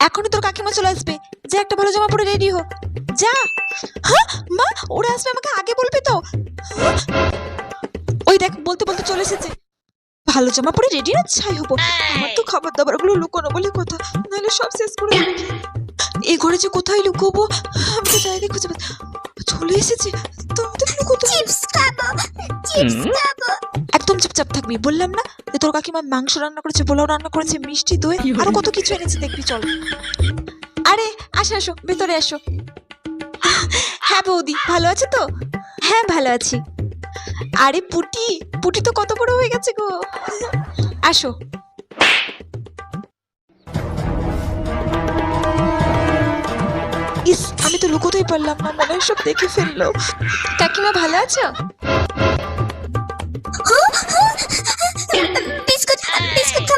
এখনই তোর কাকিমা চলে আসবে। যে একটা ভালো জামা পরে রেডি হো। যা। হ্যাঁ মা ওরা আসবে আমাকে আগে বলবি তো? ওই দেখ বলতে বলতে চলে এসেছে। ভালো জামা পরে রেডি না ছাই হব। আমার তো খাবার দাবারগুলো লুকোনো বলে কথা। নাহলে সব শেষ করে দেবে। এই ঘরে যে কোথায় লুকোবো? আমি তো জায়গায় খুঁজে পাচ্ছি চলে এসেছে। তো আমাদের লুকোতে চিপস খাব। চিপস খাব। চুপচাপ থাকবি। বললাম না যে তোর কাকিমা মাংস রান্না করেছে পোলাও রান্না করেছে মিষ্টি দই আরও কত কিছু এনেছে দেখবি চল। আরে আসো আসো ভেতরে আসো। হ্যাঁ বৌদি ভালো আছে তো? হ্যাঁ ভালো আছি। আরে পুটি পুটি তো কত বড় হয়ে গেছে গো। আসো। ইস আমি তো লুকোতেই পারলাম না মনে হয় সব দেখে ফেলল। কাকিমা ভালো আছো? biscuit, biscuit.